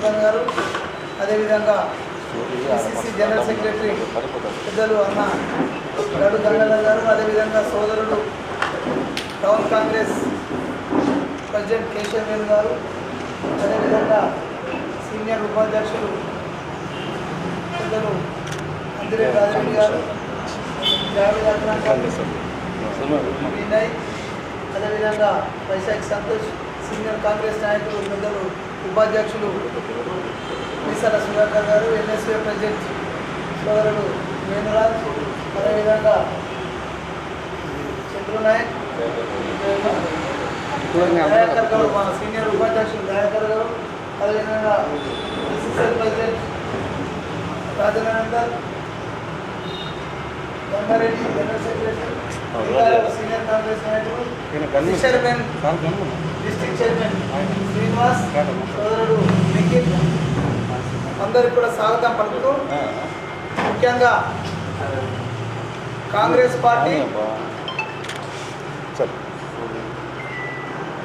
అహ్మద్ గారు. అదేవిధంగా PCC general secretary పెద్దలు అన్న గడు గంగాధర్ గారు అదేవిధంగా సోదరుడు టౌన్ కాంగ్రెస్ ప్రెసిడెంట్ కేశవ్ వేలు గారు అదేవిధంగా సీనియర్ ఉపాధ్యక్షులు పెద్దలు అందిరే రాజరెడ్డి గారు వినయ్ అదేవిధంగా వైశాఖ్ సంతోష్ సీనియర్ కాంగ్రెస్ నాయకులు పెద్దలు ఉపాధ్యక్షులు మీసాల సుధాకర్ గారు ఎన్ఎస్ఏ ప్రెసిడెంట్ సోదరుడు వేణురాజ్ అదేవిధంగా చంద్రు నాయక్ దయాకర్ గారు మా సీనియర్ ఉపాధ్యక్షులు దయాకర్ గారు అదేవిధంగా S S L president Rajananandar Gangareddy general secretary senior Congress నాయకులు డిస్ట్రిక్ట్ చైర్మన్ శ్రీనివాస్ సోదరుడు నిఖిల్ అందరికి కూడా స్వాగతం పలుకుతూ ముఖ్యంగా కాంగ్రెస్ పార్టీ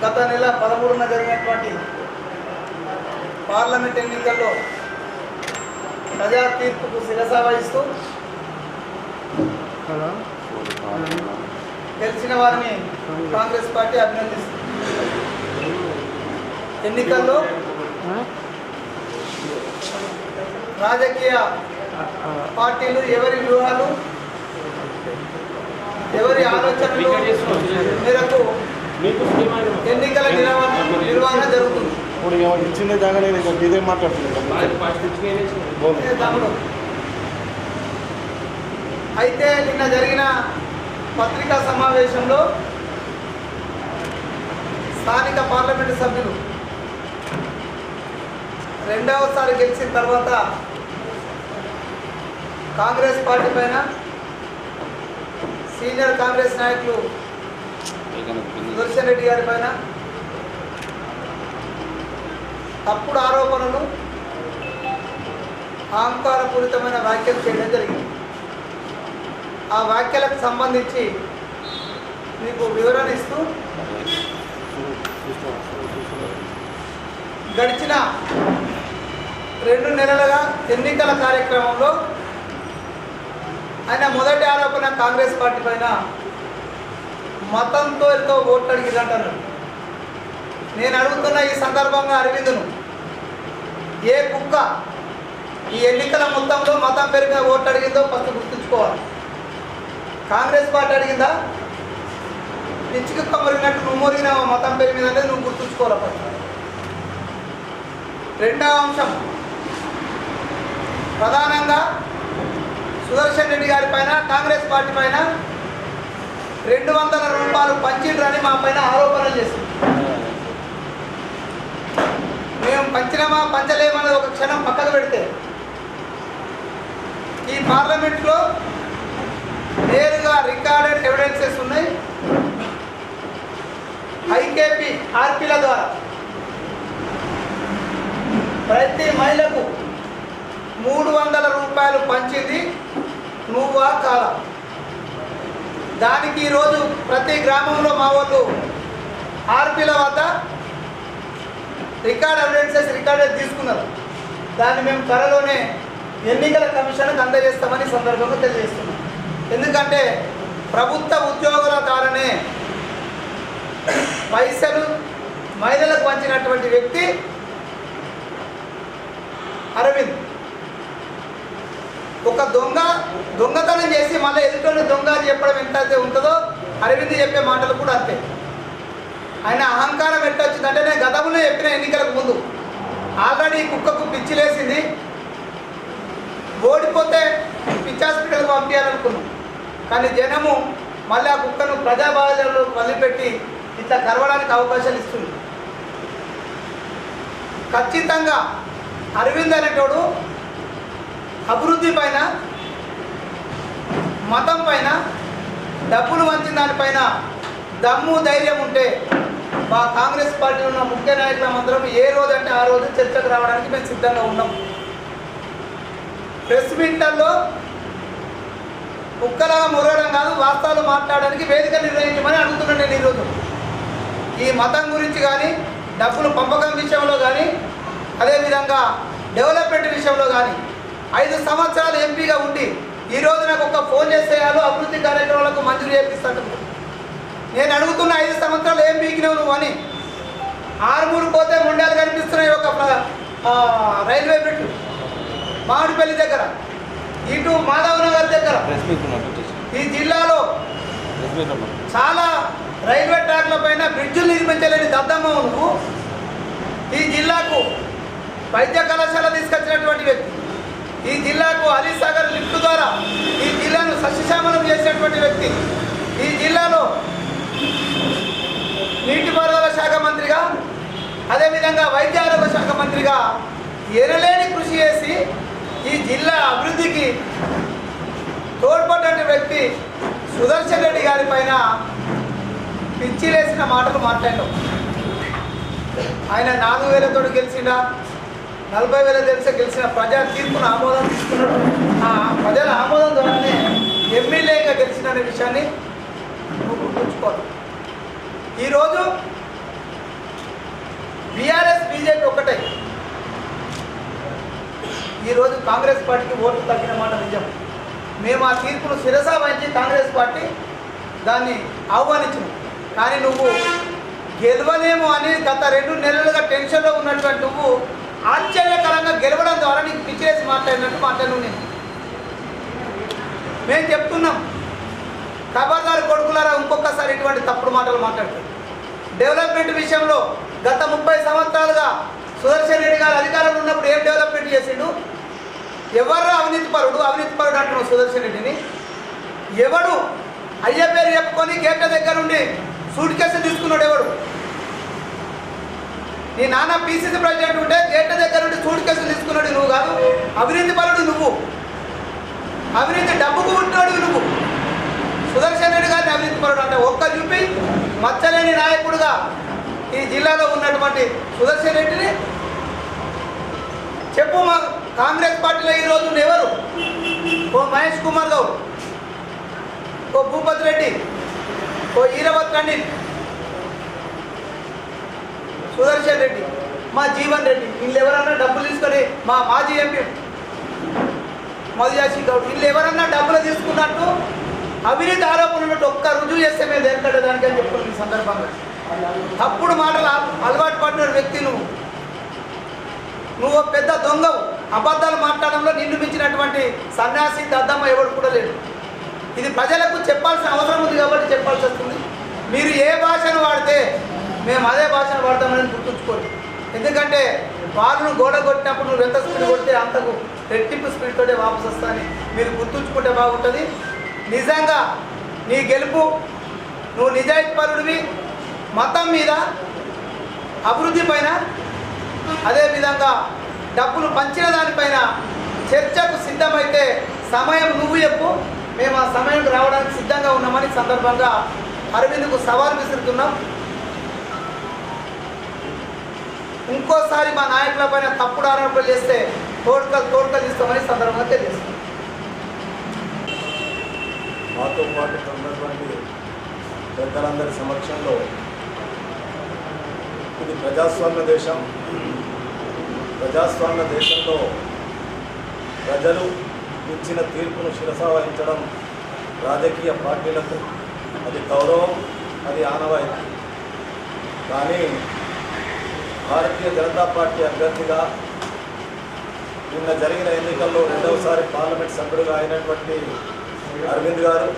గత నెల పదమూడున జరిగినటువంటి పార్లమెంట్ ఎన్నికల్లో ప్రజా తీర్పుకు శిరస వహిస్తూ గెలిచిన వారిని కాంగ్రెస్ పార్టీ అభినందిస్తుంది. ఎన్నికల్లో? రాజకీయ పార్టీలు ఎవరి వ్యూహాలు? ఎవరి ఆలోచనలు? మేరకు ఎన్నికల నిర్వహణ జరుగుతుంది. ఇప్పుడు ఏమైనా ఇచ్చిన జాగా నేను ఇంకా ఇదే మాట్లాడుతున్నాను అయితే నిన్న జరిగిన పత్రికా సమావేశంలో స్థానిక పార్లమెంటు సభ్యులు రెండవసారి గెలిచిన తర్వాత కాంగ్రెస్ పార్టీ పైన సీనియర్ కాంగ్రెస్ నాయకులు సుదర్శన్ రెడ్డి గారి పైన తప్పుడు ఆరోపణలు అహంకారపూరితమైన వ్యాఖ్యలు చేయడం జరిగింది. ఆ వ్యాఖ్యలకు సంబంధించి మీకు వివరణ ఇస్తూ గడిచిన రెండు నెలలుగా ఎన్నికల కార్యక్రమంలో ఆయన మొదటి ఆరోపణ కాంగ్రెస్ పార్టీ పైన మతంతో ఎంతో ఓట్లు అడిగిందంటారు నేను అడుగుతున్న ఈ సందర్భంగా అరవిందును ఏ కుక్క ఈ ఎన్నికల మొత్తంలో మతం పెరిగిన ఓట్లు అడిగిందో ఫస్ట్ గుర్తుంచుకోవాలి. కాంగ్రెస్ పార్టీ అడిగిందా? పిచ్చికి మురిగినట్టు నువ్వు మురిగిన మతం పెరిగిందంటే నువ్వు గుర్తుంచుకోవాలి ఫస్ట్? రెండవ అంశం. ప్రధానంగా సుదర్శన్ రెడ్డి గారి పైన కాంగ్రెస్ పార్టీ పైన రెండు వందల రూపాయలు పంచిండ్రని మా పైన ఆరోపణలు చేసింది. మేము పంచినమా పంచలేమన్నది ఒక క్షణం పక్కకు పెడితే ఈ పార్లమెంట్లో నేరుగా రికార్డెడ్ ఎవిడెన్సెస్ ఉన్నాయి. ఐకేపీ ఆర్పీల ద్వారా ప్రతి మహిళకు మూడు వందల రూపాయలు పంచింది నువ్వా కాలం దానికి ఈరోజు ప్రతి గ్రామంలో మా వాళ్ళు ఆర్పీల వద్ద రికార్డ్ ఎవిడెన్సెస్ రికార్డెడ్ తీసుకున్నారు. దాన్ని మేము త్వరలోనే ఎన్నికల కమిషన్కి అందజేస్తామని సందర్భంగా తెలియజేస్తున్నాం. ఎందుకంటే ప్రభుత్వ ఉద్యోగుల ద్వారానే పైసలు మహిళలకు పంచినటువంటి వ్యక్తి అరవింద్. ఒక దొంగ దొంగతనం చేసి మళ్ళీ ఎదుటి దొంగ అని చెప్పడం ఎంత అయితే ఉంటుందో అరవింద్ చెప్పే మాటలు కూడా అంతే. ఆయన అహంకారం ఎట్ట వచ్చిందంటే నేను గతంలో చెప్పిన ఎన్నికలకు ముందు ఆల్రెడీ కుక్కకు పిచ్చి లేసింది ఓడిపోతే పిచ్చి హాస్పిటల్కి పంపించాలనుకున్నాం. కానీ జనము మళ్ళీ ఆ కుక్కను ప్రజాబాధ్యతలో వదిలిపెట్టి ఇట్లా కరవడానికి అవకాశాలు ఇస్తుంది. ఖచ్చితంగా అరవింద్ అనేటోడు అభివృద్ధి పైన మతం పైన డబ్బులు వంచిన దానిపైన దమ్ము ధైర్యం ఉంటే మా కాంగ్రెస్ పార్టీ ఉన్న ముఖ్య నాయకులం అందరం ఏ రోజు అంటే ఆ రోజు చర్చకు రావడానికి మేము సిద్ధంగా ఉన్నాం. ప్రెస్ మీట్లలో కుక్కలాగా మురగడం కాదు వాస్తవాలు మాట్లాడడానికి వేదిక నిర్ణయించమని అడుగుతున్నాను నేను ఈరోజు. ఈ మతం గురించి కానీ డబ్బులు పంపకం విషయంలో కానీ అదేవిధంగా డెవలప్మెంట్ విషయంలో కానీ ఐదు సంవత్సరాలు ఎంపీగా ఉండి ఈరోజు నాకు ఒక ఫోన్ చేసేయాలో అభివృద్ధి కార్యక్రమాలకు మంజూరు చేపిస్తాను నేను అడుగుతున్న ఐదు సంవత్సరాలు ఏం పీకినావు నువ్వు అని. ఆరుమూరు పోతే ముండాలు కనిపిస్తున్నాయి ఒక రైల్వే బిట్ మామిడిపల్లి దగ్గర. ఇటు మాధవ్ నగర్ దగ్గర ఈ జిల్లాలో చాలా రైల్వే ట్రాక్ల పైన బ్రిడ్జులు నిర్మించలేని దద్దమ్మ నువ్వు ఈ జిల్లాకు వైద్య కళాశాల తీసుకొచ్చినటువంటి వ్యక్తి. ఈ జిల్లాకు అలీసాగర్ లిఫ్ట్ ద్వారా ఈ జిల్లాను సస్యశ్యామలం చేసినటువంటి వ్యక్తి. ఈ జిల్లాలో నీటిపారుదల శాఖ మంత్రిగా అదేవిధంగా వైద్య ఆరోగ్య శాఖ మంత్రిగా ఎనలేని కృషి చేసి ఈ జిల్లా అభివృద్ధికి తోడ్పడినటువంటి వ్యక్తి సుదర్శన్ రెడ్డి గారి పైన పిచ్చిలేసిన మాటలు మాట్లాడటం. ఆయన నాలుగు వేలతో గెలిచిండా? నలభై వేల తెలిసి గెలిచిన ప్రజా తీర్పును ఆమోదం తీసుకున్నాడు. ఆ ప్రజల ఆమోదం ద్వారానే ఎమ్మెల్యేగా గెలిచిన అనే విషయాన్ని నువ్వు గుర్తుంచుకోవాలి. ఈరోజు బీఆర్ఎస్ బీజేపీ ఒకటే ఈరోజు కాంగ్రెస్ పార్టీకి ఓట్లు తగ్గిన మాట నిజం. మేము ఆ తీర్పును శిరస వహించి కాంగ్రెస్ పార్టీ దాన్ని ఆహ్వానించాము కానీ నువ్వు గెలవలేము అని గత రెండు నెలలుగా టెన్షన్లో ఉన్నటువంటి నువ్వు ఆశ్చర్యకరంగా గెలవడం ద్వారా నీకు పిచ్చిరేసి మాట్లాడినట్టు మాట్లాడు నేను. మేము చెప్తున్నాం. ఖబర్దారు కొడుకులారా ఇంకొకసారి ఇటువంటి తప్పుడు మాటలు మాట్లాడతారు డెవలప్మెంట్ విషయంలో గత ముప్పై సంవత్సరాలుగా సుదర్శన్ రెడ్డి గారు అధికారంలో ఉన్నప్పుడు ఏం డెవలప్మెంట్ చేసిండు? ఎవరు అవినీతి పరుడు? అవినీతి పరుడు అంటున్నాం సుదర్శన్ రెడ్డిని. ఎవడు అయ్య పేరు చెప్పుకొని గేట్ల దగ్గర నుండి సూట్ కేసు తీసుకున్నాడు ఎవడు? నీ నాన్న పీసీసీ ప్రెసిడెంట్ ఉంటే గేట్ల దగ్గర నుండి చూడు కేసులు తీసుకున్నాడు నువ్వు కాదు. అభివృద్ధి పరుడు నువ్వు. అభివృద్ధి డబ్బుకు ఉంటున్నాడు నువ్వు. సుదర్శన్ రెడ్డి గారిని అభివృద్ధి పరుడు అంటే ఒక్క చూపి మచ్చలేని నాయకుడుగా ఈ జిల్లాలో ఉన్నటువంటి సుదర్శన్ రెడ్డిని చెప్పు మా కాంగ్రెస్ పార్టీలో ఈ రోజు ఎవరు? ఓ మహేష్ కుమార్ గౌడ్ ఓ భూపతి రెడ్డి ఓ ఈరవత్ పండిట్ సుదర్శన్ రెడ్డి మా జీవన్ రెడ్డి వీళ్ళు ఎవరన్నా డబ్బులు తీసుకొని మా మాజీ ఎంపీ మధుయాసి గౌడ్ వీళ్ళు ఎవరన్నా డబ్బులు తీసుకున్నట్టు అవినీతి ఆరోపణలు ఉన్నట్టు ఒక్క రుజువు చేస్తే మేము దేనికంటే అని చెప్పుకున్నాం ఈ సందర్భంగా. తప్పుడు మాటలు అలవాటు పడిన వ్యక్తి నువ్వు నువ్వు పెద్ద దొంగవు. అబద్ధాలు మాట్లాడడంలో నిన్ను మించినటువంటి సన్యాసి దద్దమ్మ ఎవడు కూడా లేడు. ఇది ప్రజలకు చెప్పాల్సిన అవసరం ఉంది కాబట్టి చెప్పాల్సి వస్తుంది. మీరు ఏ భాషను వాడితే మేము అదే భాషను వాడతామని గుర్తుంచుకోండి. ఎందుకంటే వాళ్ళను గోడ కొట్టినప్పుడు నువ్వు ఎంత స్పీడ్ కొడితే అంతకు రెట్టింపు స్పీడ్తోటే వాపసు వస్తాయని మీరు గుర్తుంచుకుంటే బాగుంటుంది. నిజంగా నీ గెలుపు నువ్వు నిజాయితీపరుడివి మతం మీద అభివృద్ధి పైన అదేవిధంగా డబ్బులు పంచిన దానిపైన చర్చకు సిద్ధమైతే సమయం నువ్వు చెప్పు. మేము ఆ సమయం రావడానికి సిద్ధంగా ఉన్నామని సందర్భంగా అరవింద్కు సవాల్ విసురుతున్నాం. ఇంకోసారి మా నాయకుల పైన తప్పుడు ఆరోపణలు చేస్తే తోడుకలు తోడుకలు ఇస్తామని సందర్భంగా తెలియజేస్తాం మాతో పాటు ఉన్నటువంటి పెద్దలందరి సమక్షంలో ఇది ప్రజాస్వామ్య దేశం. ప్రజాస్వామ్య దేశంలో ప్రజలు ఇచ్చిన తీర్పును శిరసావహించడం రాజకీయ పార్టీలకు అది గౌరవం అది ఆనవాయితీ. కానీ భారతీయ జనతా పార్టీ అభ్యర్థిగా నిన్న జరిగిన ఎన్నికల్లో రెండవసారి పార్లమెంట్ సభ్యుడిగా అయినటువంటి అరవింద్ గారు.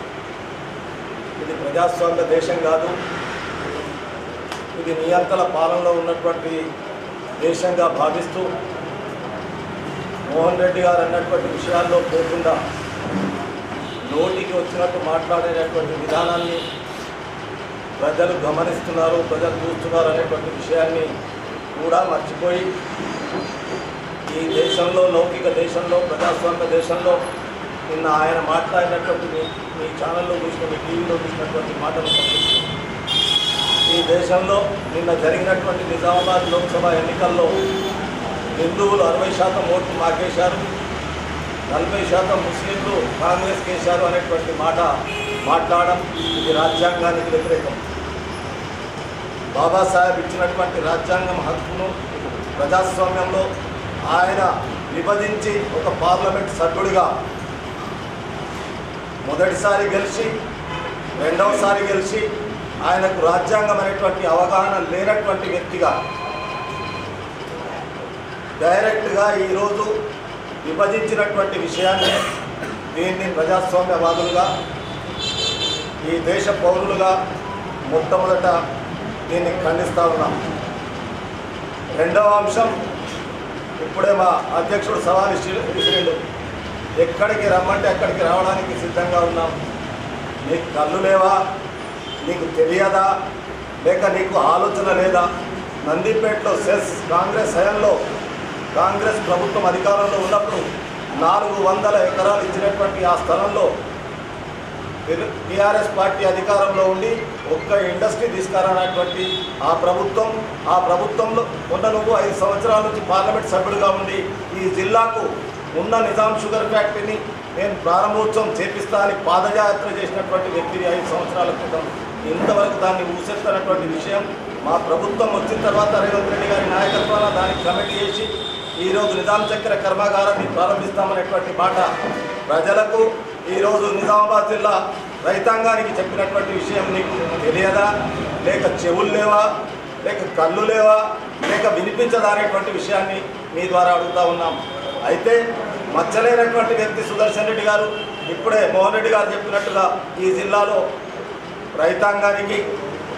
ఇది ప్రజాస్వామ్య దేశం కాదు. ఇది నియంత్రణ పాలనలో ఉన్నటువంటి దేశంగా భావిస్తూ మోహన్ రెడ్డి గారు అన్నటువంటి విషయాల్లో పోకుండా నోటికి వచ్చినట్టు మాట్లాడేటటువంటి విధానాన్ని ప్రజలు గమనిస్తున్నారు ప్రజలు చూస్తున్నారు అనేటువంటి విషయాన్ని కూడా మర్చిపోయి ఈ దేశంలో లౌకిక దేశంలో ప్రజాస్వామ్య దేశంలో నిన్న ఆయన మాట్లాడినటువంటి మీ మీ ఛానల్లో చూసిన మీ టీవీలో చూసినటువంటి మాటలు ఈ దేశంలో నిన్న జరిగినటువంటి నిజామాబాద్ లోక్సభ ఎన్నికల్లో హిందువులు అరవై శాతం ఓట్లు మాకేశారు నలభై శాతం ముస్లింలు కాంగ్రెస్ కేశారు అనేటువంటి మాట మాట్లాడడం ఇది రాజ్యాంగానికి వ్యతిరేకం. బాబాసాహెబ్ ఇచ్చినటువంటి రాజ్యాంగం హక్కును ప్రజాస్వామ్యంలో ఆయన విభజించి ఒక పార్లమెంట్ సభ్యుడిగా మొదటిసారి గెలిచి రెండవసారి గెలిచి ఆయనకు రాజ్యాంగం అనేటువంటి అవగాహన లేనటువంటి వ్యక్తిగా డైరెక్ట్గా ఈరోజు విభజించినటువంటి విషయాన్ని దీన్ని ప్రజాస్వామ్యవాదులుగా ఈ దేశ పౌరులుగా మొట్టమొదట దీన్ని ఖండిస్తూ ఉన్నాం. రెండవ అంశం ఇప్పుడే మా అధ్యక్షుడు సవాల్ విసిరిండు ఎక్కడికి రమ్మంటే అక్కడికి రావడానికి సిద్ధంగా ఉన్నాం. నీకు కళ్ళు లేవా? నీకు తెలియదా? లేక నీకు ఆలోచన లేదా? నందిపేటలో సెస్ కాంగ్రెస్ హయాంలో కాంగ్రెస్ ప్రభుత్వం అధికారంలో ఉన్నప్పుడు నాలుగు వందల ఎకరాలు ఇచ్చినటువంటి ఆ స్థలంలో టీఆర్ఎస్ పార్టీ అధికారంలో ఉండి ఒక్క ఇండస్ట్రీ తీసుకురానటువంటి ఆ ప్రభుత్వం ఆ ప్రభుత్వంలో ఉన్న నువ్వు ఐదు సంవత్సరాల నుంచి పార్లమెంట్ సభ్యుడిగా ఉండి ఈ జిల్లాకు ఉన్న నిజాం షుగర్ ఫ్యాక్టరీని నేను ప్రారంభోత్సవం చేపిస్తా అని పాదయాత్ర చేసినటువంటి వ్యక్తిని ఐదు సంవత్సరాల క్రితం. ఇంతవరకు దాన్ని ఊసేస్తున్నటువంటి విషయం మా ప్రభుత్వం వచ్చిన తర్వాత రేవంత్ రెడ్డి గారి నాయకత్వాన దానికి కమిటీ చేసి ఈరోజు నిజాం చక్కెర కర్మాగారాన్ని ప్రారంభిస్తామనేటువంటి మాట ప్రజలకు ఈరోజు నిజామాబాద్ జిల్లా రైతాంగానికి చెప్పినటువంటి విషయం నీకు తెలియదా? లేక చెవులు లేవా? లేక కళ్ళు లేవా? లేక వినిపించదానేటువంటి విషయాన్ని మీ ద్వారా అడుగుతా ఉన్నాం. అయితే మచ్చలేనటువంటి వ్యక్తి సుదర్శన్ రెడ్డి గారు ఇప్పుడే మోహన్ రెడ్డి గారు చెప్పినట్టుగా ఈ జిల్లాలో రైతాంగానికి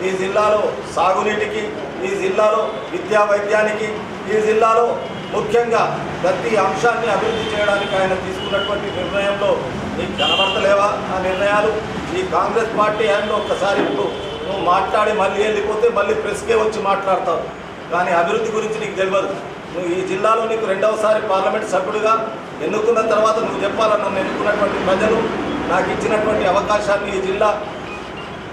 ఈ జిల్లాలో సాగునీటికి ఈ జిల్లాలో విద్యా వైద్యానికి ఈ జిల్లాలో ముఖ్యంగా ప్రతి అంశాన్ని అభివృద్ధి చేయడానికి ఆయన తీసుకున్నటువంటి నిర్ణయంలో నీకు కనబడతలేవా ఆ నిర్ణయాలు? ఈ కాంగ్రెస్ పార్టీ ఆయనలో ఒక్కసారి ఇప్పుడు నువ్వు మాట్లాడి మళ్ళీ వెళ్ళిపోతే మళ్ళీ ప్రెస్కే వచ్చి మాట్లాడతావు. కానీ అభివృద్ధి గురించి నీకు తెలియదు. నువ్వు ఈ జిల్లాలో నీకు రెండవసారి పార్లమెంట్ సభ్యుడిగా ఎన్నుకున్న తర్వాత నువ్వు చెప్పాలని నన్ను ఎన్నుకున్నటువంటి ప్రజలు నాకు ఇచ్చినటువంటి అవకాశాన్ని ఈ జిల్లా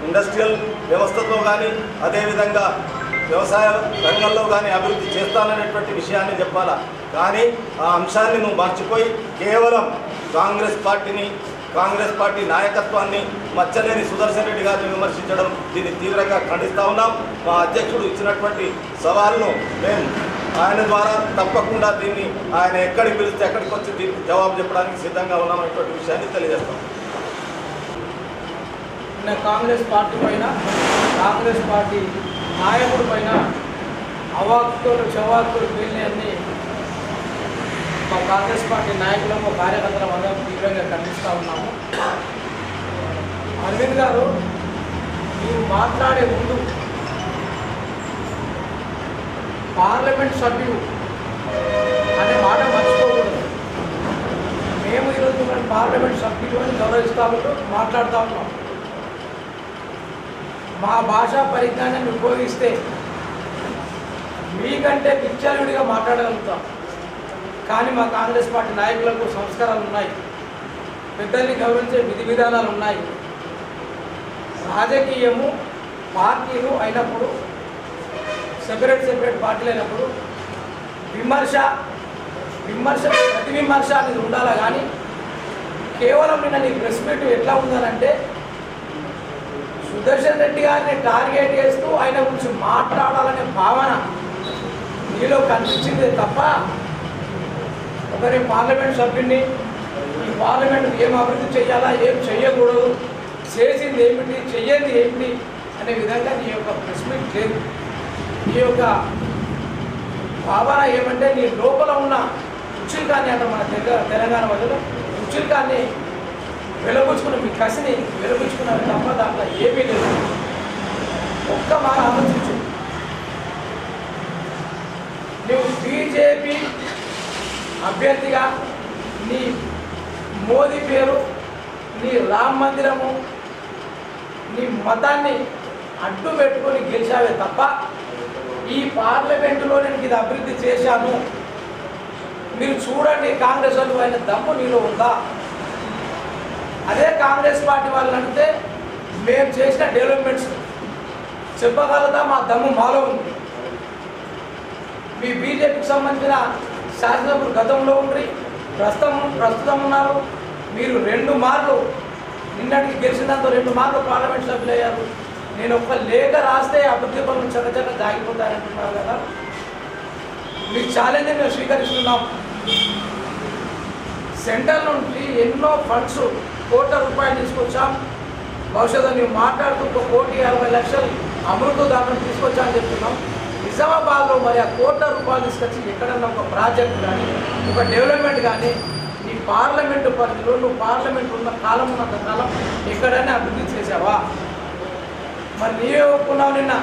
ఇండస్ట్రియల్ వ్యవస్థతో కానీ అదేవిధంగా వ్యవసాయ రంగంలో కానీ అభివృద్ధి చేస్తాననేటువంటి విషయాన్ని చెప్పాలా? కానీ ఆ అంశాన్ని నువ్వు మర్చిపోయి కేవలం కాంగ్రెస్ పార్టీని కాంగ్రెస్ పార్టీ నాయకత్వాన్ని మచ్చలేని సుదర్శన్ రెడ్డి గారిని విమర్శించడం దీన్ని తీవ్రంగా ఖండిస్తూ ఉన్నాం. మా అధ్యక్షుడు ఇచ్చినటువంటి సవాల్ను మేము ఆయన ద్వారా తప్పకుండా దీన్ని ఆయన ఎక్కడికి పిలిస్తే ఎక్కడికి వచ్చి దీనికి జవాబు చెప్పడానికి సిద్ధంగా ఉన్నామనేటువంటి విషయాన్ని తెలియజేస్తాం. కాంగ్రెస్ పార్టీ పైన కాంగ్రెస్ పార్టీ నాయకుడి పైన అవాక్తులు చవాక్తులు వీళ్ళని మా కాంగ్రెస్ పార్టీ నాయకులము కార్యకర్తల అందరం తీవ్రంగా ఖండిస్తూ ఉన్నాము. అరవింద్ గారు మీరు మాట్లాడే ముందు పార్లమెంట్ సభ్యుడు అనే మాట మర్చిపోకూడదు. మేము ఈరోజు మిమ్మల్ని పార్లమెంట్ సభ్యులు అని గౌరవిస్తాము మాట్లాడుతూ ఉన్నాం. మా భాషా పరిజ్ఞానాన్ని ఉపయోగిస్తే మీకంటే పిచ్చలుడిగా మాట్లాడగలుగుతాం. కానీ మా కాంగ్రెస్ పార్టీ నాయకులకు సంస్కారాలు ఉన్నాయి. పెద్దల్ని గౌరవించే విధి విధానాలు ఉన్నాయి. రాజకీయము పార్టీలు అయినప్పుడు సెపరేట్ సెపరేట్ పార్టీలు అయినప్పుడు విమర్శ విమర్శ ప్రతి విమర్శ అనేది ఉండాలా? కానీ కేవలం నిన్న నీ ప్రెస్ మీట్ ఎట్లా ఉందనంటే సుదర్శన్ రెడ్డి గారిని టార్గెట్ చేస్తూ ఆయన గురించి మాట్లాడాలనే భావన మీలో కనిపించిందే తప్ప ఒకరి పార్లమెంట్ సభ్యుడిని ఈ పార్లమెంట్ ఏం అభివృద్ధి చేయాలా ఏం చేయకూడదు చేసింది ఏమిటి చెయ్యంది ఏమిటి అనే విధంగా నీ యొక్క ప్రెస్ మీట్ లేదు. నీ యొక్క భావన ఏమంటే నీ లోపల ఉన్న ఉచ్చుల్కాన్ని అంట మన తెలంగాణ తెలంగాణ ఉచ్చుల్కాన్ని వెలబుచ్చుకున్న మీ కసిని వెలబుచ్చుకున్నారు తప్ప దాంట్లో ఏమీ లేదు. ఒక్క మాట ఆలోచించు. నువ్వు బీజేపీ అభ్యర్థిగా నీ మోదీ పేరు నీ రామ్ మందిరము నీ మతాన్ని అడ్డు పెట్టుకొని గెలిచావే తప్ప ఈ పార్లమెంటులో నేను ఇది అభివృద్ధి చేశాను. మీరు చూడండి కాంగ్రెస్ వాళ్ళు ఆయన దమ్ము నీలో ఉందా? అదే కాంగ్రెస్ పార్టీ వాళ్ళని అంటే మేము చేసిన డెవలప్మెంట్స్ చెప్పగలదా? మా దమ్ము మాలో ఉంది. మీ బీజేపీకి సంబంధించిన శాసనసభ్యులు గతంలో ఉండి ప్రస్తుతం ప్రస్తుతం ఉన్నారు. మీరు రెండు మార్లు నిన్నటికి దాంతో రెండు మార్లు పార్లమెంట్ సభ్యులు అయ్యారు నేను ఒక లేఖ రాస్తే అభివృద్ధి పనులు చక్కచక్క దాగిపోతారంటున్నారు కదా. మీ ఛాలెంజ్ మేము స్వీకరిస్తున్నాం. సెంటర్ నుండి ఎన్నో ఫండ్స్ కోట్ల రూపాయలు తీసుకొచ్చాం. భవిష్యత్తు నువ్వు మాట్లాడుతూ ఒక కోటి అరవై లక్షలు అమృత దానం తీసుకొచ్చామని చెప్తున్నాం. నిజామాబాద్లో మరి ఆ కోట్ల రూపాయలు తీసుకొచ్చి ఎక్కడన్నా ఒక ప్రాజెక్ట్ కానీ ఒక డెవలప్మెంట్ కానీ నీ పార్లమెంటు పరిధిలో నువ్వు పార్లమెంట్ ఉన్న కాలం ఉన్నంత కాలం ఎక్కడైనా అభివృద్ధి చేసావా? మరి నీవే ఒప్పుకున్నావు నిన్న.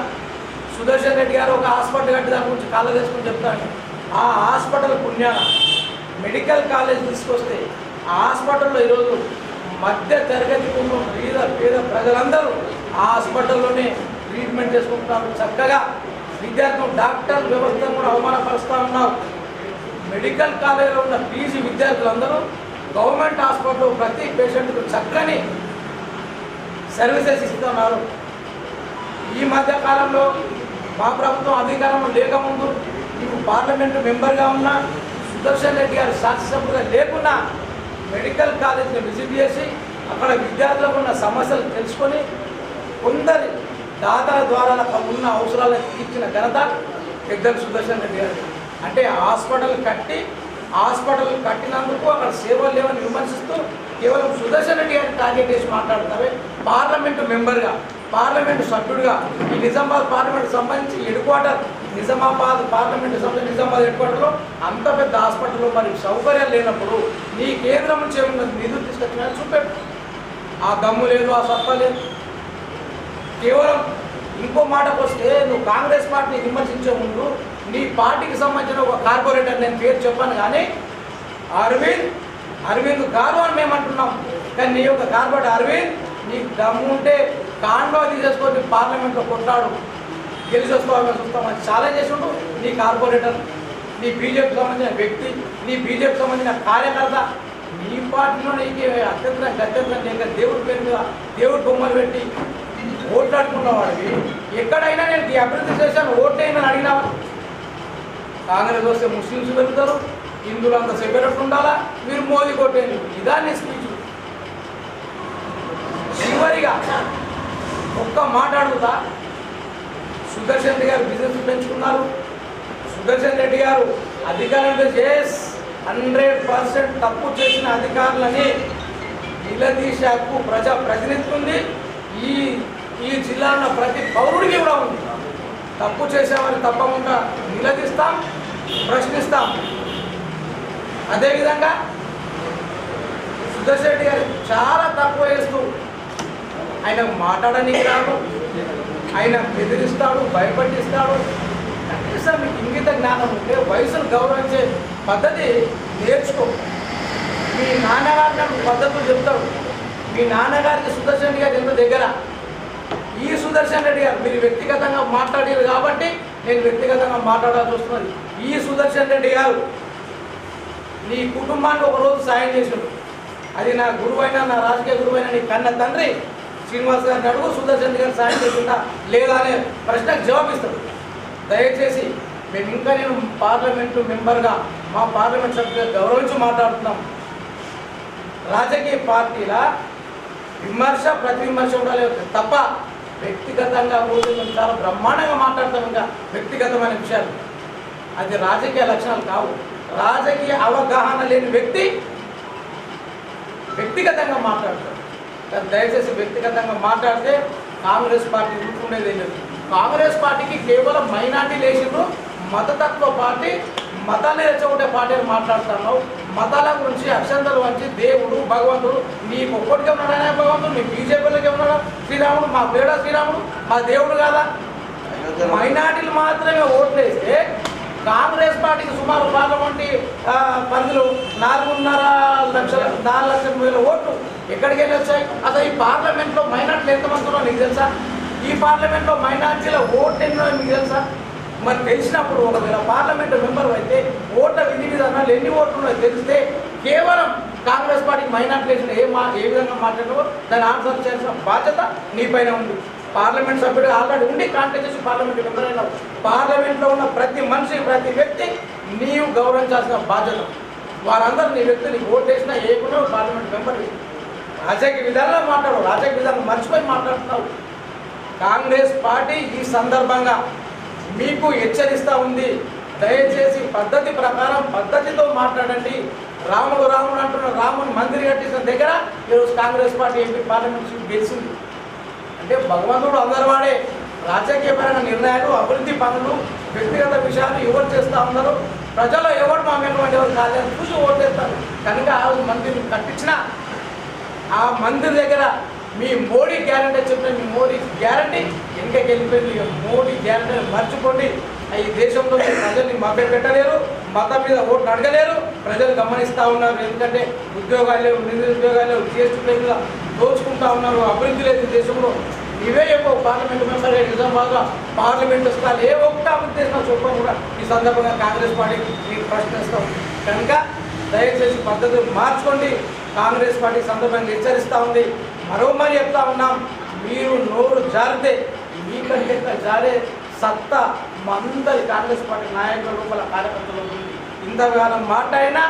సుదర్శన్ రెడ్డి గారు ఒక హాస్పిటల్ కట్టి దాని గురించి కాళ్ళ చేసుకుని చెప్తాను ఆ హాస్పిటల్ పుణ్యాన. మెడికల్ కాలేజ్ తీసుకొస్తే ఆ హాస్పిటల్లో ఈరోజు మధ్య తరగతి కుటుంబం పేద పేద ప్రజలందరూ ఆ హాస్పిటల్లోనే ట్రీట్మెంట్ చేసుకుంటున్నారు. చక్కగా విద్యార్థులు డాక్టర్ వ్యవస్థను కూడా అవమానపరుస్తూ ఉన్నారు. మెడికల్ కాలేజీలో ఉన్న పీజీ విద్యార్థులందరూ గవర్నమెంట్ హాస్పిటల్లో ప్రతి పేషెంట్కు చక్కని సర్వీసెస్ ఇస్తున్నారు. ఈ మధ్య కాలంలో మా ప్రభుత్వం అధికారంలో లేకముందు నీకు పార్లమెంటు మెంబర్గా ఉన్న సుదర్శన్ రెడ్డి గారు శాసనసభ్యులుగా లేకున్నా మెడికల్ కాలేజ్ని విజిట్ చేసి అక్కడ విద్యార్థులకు ఉన్న సమస్యలు తెలుసుకొని కొందరి దాతల ద్వారా ఉన్న అవసరాలను తీర్చిన ఘనత పెద్దలు సుదర్శన్ రెడ్డి గారు. అంటే హాస్పిటల్ కట్టి హాస్పిటల్ కట్టినందుకు అక్కడ సేవలు లేవని విమర్శిస్తూ కేవలం సుదర్శన్ రెడ్డి గారిని టార్గెట్ చేసి మాట్లాడుతారే? పార్లమెంటు మెంబర్గా పార్లమెంటు సభ్యుడిగా ఈ నిజామాబాద్ పార్లమెంట్ సంబంధించి హెడ్ క్వార్టర్ నిజామాబాద్ పార్లమెంట్ సంబంధించి నిజామాబాద్ హెడ్ క్వార్టర్లో అంత పెద్ద హాస్పిటల్లో మరి సౌకర్యాలు లేనప్పుడు నీ కేంద్రం నుంచి ఏమైనా నిధులు తీసుకొచ్చినా చూపెట్టు ఆ దమ్ము లేదు ఆ సత్తా లేదు. కేవలం ఇంకో మాటకు వస్తే నువ్వు కాంగ్రెస్ పార్టీని విమర్శించే ముందు నీ పార్టీకి సంబంధించిన ఒక కార్పొరేటర్ నేను పేరు చెప్పాను కానీ అరవింద్ అరవింద్ కాదు అని మేము అంటున్నాం. కానీ నీ యొక్క కార్పొరేటర్ అరవింద్ నీకు దమ్ము ఉంటే కాండో తీసేసుకొని పార్లమెంట్లో కొట్టాడు గెలిచి వస్తామని చూస్తామని ఛాలెంజ్ చేసిండు నీ కార్పొరేటర్. నీ బీజేపీకి సంబంధించిన వ్యక్తి నీ బీజేపీకి సంబంధించిన కార్యకర్త. ఈ పార్టీలో నీకు అత్యంత గత్యంతరం లేక దేవుడి పేరు మీద దేవుడి బొమ్మలు పెట్టి ఓట్లాడుకున్న వాడివి. ఎక్కడైనా నేను ఈ అభివృద్ధి చేశాను ఓట్లయిందని అడిగినావా? కాంగ్రెస్ వస్తే ముస్లిమ్స్ పెరుగుతారు హిందువులు అంత సెపరేట్ ఉండాలా? మీరు మోదీ కొట్టేది ఇదాన్ని స్పీచ్ చివరిగా ఒక్క మాట అడుగుతా. సుదర్శన్ రెడ్డి గారు బిజినెస్ పెంచుకున్నారు. సుదర్శన్ రెడ్డి గారు అధికారులతో చేస్ హండ్రెడ్ పర్సెంట్ తప్పు చేసిన అధికారులని నిలదీసే హక్కు ప్రజా ప్రతినిధి ఉంది. ఈ ఈ జిల్లాలో ప్రతి పౌరుడికి కూడా ఉంది. తప్పు చేసేవారు తప్పకుండా నిలదీస్తాం ప్రశ్నిస్తాం. అదేవిధంగా సుదర్శన్ గారు చాలా తక్కువ చేస్తూ ఆయన మాట్లాడడానికి రాడు ఆయన బెదిరిస్తాడు భయపట్టిస్తాడు. కనీసం మీకు ఇంగిత జ్ఞానం ఉంటే వయసును గౌరవించే పద్ధతి నేర్చుకో. మీ నాన్నగారు నాకు పద్ధతులు చెప్తాడు మీ నాన్నగారికి సుదర్శన్ గారు ఎంత దగ్గర. ఈ సుదర్శన్ రెడ్డి గారు మీరు వ్యక్తిగతంగా మాట్లాడారు కాబట్టి నేను వ్యక్తిగతంగా మాట్లాడాల్సి వస్తున్నది ఈ సుదర్శన్ రెడ్డి గారు నీ కుటుంబానికి ఒక రోజు సాయం చేసాడు అది నా గురువైన నా రాజకీయ గురువైన నీ కన్న తండ్రి శ్రీనివాస్ గారిని అడుగు సుదర్శన్ గారు సాయం చేసిందా లేదా అనే ప్రశ్నకు జవాబిస్తాడు. దయచేసి మేము ఇంకా నేను పార్లమెంటు మెంబర్గా మా పార్లమెంట్ సభ్యులు గౌరవించి మాట్లాడుతున్నాం. రాజకీయ పార్టీల విమర్శ ప్రతి విమర్శ ఉండాలి. తప్ప వ్యక్తిగతంగా పోతే మేము చాలా బ్రహ్మాండంగా మాట్లాడతాం ఇంకా వ్యక్తిగతమైన విషయాలు. అది రాజకీయ లక్షణాలు కావు. రాజకీయ అవగాహన లేని వ్యక్తి వ్యక్తిగతంగా మాట్లాడతాడు. కానీ దయచేసి వ్యక్తిగతంగా మాట్లాడితే కాంగ్రెస్ పార్టీ ఊరుకునేది ఏం లేదు. కాంగ్రెస్ పార్టీకి కేవలం మైనార్టీ లేచిండ్రు. మతతత్వ పార్టీ మతాన్ని రెచ్చగొట్టే పార్టీ అని మాట్లాడుతున్నావు. మతాల గురించి అక్షంతలు వంచి దేవుడు భగవంతుడు నీ ఒక్కడికి ఉన్నాడా భగవంతుడు? నీ బీజేపీలోకి ఉన్నాడా? శ్రీరాముడు మా పేడ శ్రీరాముడు మా దేవుడు కాదా? మైనార్టీలు మాత్రమే ఓట్లేస్తే కాంగ్రెస్ పార్టీకి సుమారు పార్లమెంట్ ఆ, పరిధిలో నాలుగున్నర లక్షల నాలుగు లక్షల వేల ఓట్లు ఎక్కడికి వెళ్ళి వచ్చాయి? అసలు ఈ పార్లమెంట్లో మైనార్టీలు ఎంతమంది ఉన్నారో నీకు తెలుసా? ఈ పార్లమెంట్లో మైనార్టీల ఓట్లు ఎన్నో మీకు తెలుసా? మరి తెలిసినప్పుడు ఒకవేళ పార్లమెంట్ మెంబర్ అయితే ఓట్ల విధి విధానాలు ఎన్ని ఓట్లు ఉన్నాయో తెలిస్తే కేవలం కాంగ్రెస్ పార్టీ మైనార్టీలేషన్ ఏ మా ఏ విధంగా మాట్లాడవో దాన్ని ఆన్సర్ చేయాల్సిన బాధ్యత నీ పైన ఉంది. పార్లమెంట్ సభ్యుడు ఆల్రెడీ ఉండి కాంటాక్ట్ చేసి పార్లమెంట్ మెంబర్ అయినావు. పార్లమెంట్లో ఉన్న ప్రతి మనిషి ప్రతి వ్యక్తి నీవు గౌరవించాల్సిన బాధ్యత. వారందరూ నీ వ్యక్తిని ఓట్ వేసినా ఏకుండా పార్లమెంట్ మెంబర్ రాజకీయ విధానంలో మాట్లాడు రాజకీయ విధానం మర్చిపోయి మాట్లాడుతున్నావు. కాంగ్రెస్ పార్టీ ఈ సందర్భంగా మీకు హెచ్చరిస్తూ ఉంది. దయచేసి పద్ధతి ప్రకారం పద్ధతితో మాట్లాడండి. రాముడు రాముడు అంటున్న రాముని మందిరి కట్టించిన దగ్గర ఈరోజు Congress party MP parliament seat గెలిచింది. అంటే భగవంతుడు అందరు వాడే రాజకీయపరమైన నిర్ణయాలు అభివృద్ధి పనులు వ్యక్తిగత విషయాలు ఎవరు చేస్తూ ఉన్నారు ప్రజలు ఎవరు మా ఎవరు కాదని చూసి ఓటు చేస్తారు కనుక ఆ రోజు మందిని కట్టించిన ఆ మందిర్ దగ్గర మీ మోడీ గ్యారంటీ చెప్పిన మీ మోడీ గ్యారంటీ వెనకకి వెళ్ళిపోయింది. మోడీ గ్యారంటీ మర్చిపోండి. ఈ దేశంలో మీరు ప్రజల్ని మభ్య పెట్టలేరు మతం మీద ఓట్లు అడగలేరు. ప్రజలు గమనిస్తూ ఉన్నారు. ఎందుకంటే ఉద్యోగాలు లేవు నిరుద్యోగాలు లేవు జీఎస్టీ మీద దోచుకుంటా ఉన్నారు. అభివృద్ధి లేదు ఈ దేశంలో. ఇవే ఎక్కువ పార్లమెంట్ మెంబర్ నిజామాబాద్లో పార్లమెంట్ స్థాయి ఏ ఒక్క అభివృద్ధి చేసినా చెప్పని కూడా. ఈ సందర్భంగా కాంగ్రెస్ పార్టీ మీకు ప్రశ్నిస్తాం కనుక దయచేసి పద్ధతులు మార్చుకోండి. కాంగ్రెస్ పార్టీ సందర్భంగా హెచ్చరిస్తూ ఉంది. మరో మరి చెప్తా ఉన్నాం మీరు నోరు జారితే మీకంటే జారే సత్తా మా అందరి కాంగ్రెస్ పార్టీ నాయకుల లోపల కార్యకర్తలు ఉంది. ఇంతకాలం అయినా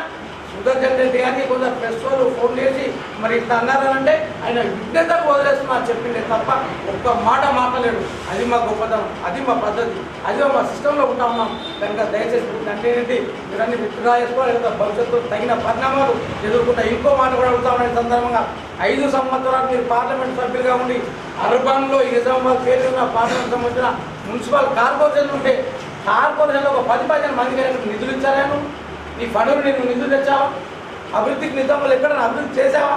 సుదర్శన్ రెడ్డి గారికి కొందరు ప్రెస్ వాళ్ళు ఫోన్ చేసి మరి ఇంత అన్నారనంటే ఆయన విజ్ఞతకు మాకు చెప్పిండే తప్ప ఒక్క మాట మాట్లాడలేడు. అది మా గొప్పతనం అది మా పద్ధతి అది మా సిస్టంలో ఉంటా మా కనుక దయచేసి మీరు అంటే ఏంటి మీరన్నీ విత్డ్రా చేసుకోవాలి లేదా భవిష్యత్తులో తగిన పరిణామాలు ఎదుర్కొంటా ఇంకో మాట కూడా అడుగుతామనే సందర్భంగా ఐదు సంవత్సరాలు మీరు పార్లమెంట్ సభ్యులుగా ఉండి అర్బన్లో ఈ నిజామాబాద్ పేరు ఉన్న పార్లమెంట్ సంబంధించిన మున్సిపల్ కార్పొరేషన్ ఉంటే కార్పొరేషన్లో ఒక పది పదిహేను మంది నిధులు ఇచ్చారాను నీ ఫండులు నేను నిధులు తెచ్చావా? అభివృద్ధికి నిజంలో ఎక్కడ అభివృద్ధి చేసావా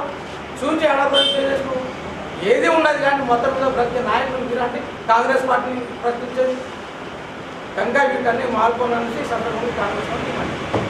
చూసి అడగడం చేసేసుకు. ఏది ఉన్నది కానీ మొత్తం మీద ప్రతి నాయకులు మీరంటే కాంగ్రెస్ పార్టీని ప్రశ్నించండి గంగా వీటన్ని మార్పు సందర్భంగా కాంగ్రెస్ పార్టీ